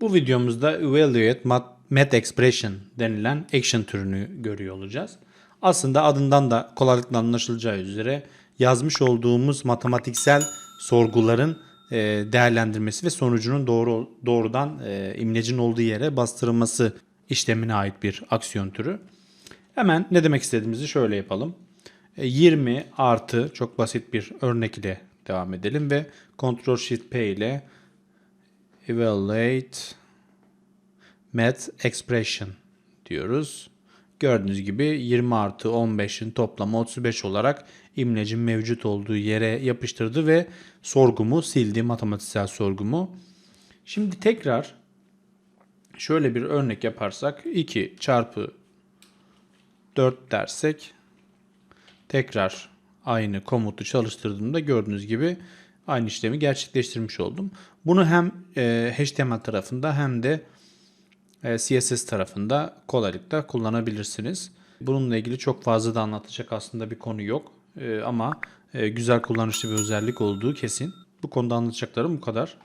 Bu videomuzda Evaluate Mat- Math Expression denilen action türünü görüyor olacağız. Aslında adından da kolaylıkla anlaşılacağı üzere yazmış olduğumuz matematiksel sorguların e, değerlendirmesi ve sonucunun doğru doğrudan e, imlecin olduğu yere bastırılması işlemine ait bir aksiyon türü. Hemen ne demek istediğimizi şöyle yapalım. E, 20 artı çok basit bir örnek ile devam edelim ve Ctrl Shift P ile Evaluate Math Expression diyoruz. Gördüğünüz gibi 20 artı 15'in toplamı 35 olarak imlecin mevcut olduğu yere yapıştırdı ve sorgumu sildi matematiksel sorgumu. Şimdi tekrar şöyle bir örnek yaparsak 2 çarpı 4 dersek tekrar aynı komutu çalıştırdığımda gördüğünüz gibi aynı işlemi gerçekleştirmiş oldum. Bunu hem e, HTML tarafında hem de e, CSS tarafında kolaylıkla kullanabilirsiniz. Bununla ilgili çok fazla da anlatacak aslında bir konu yok. E, ama e, güzel kullanışlı bir özellik olduğu kesin. Bu konuda anlatacaklarım bu kadar.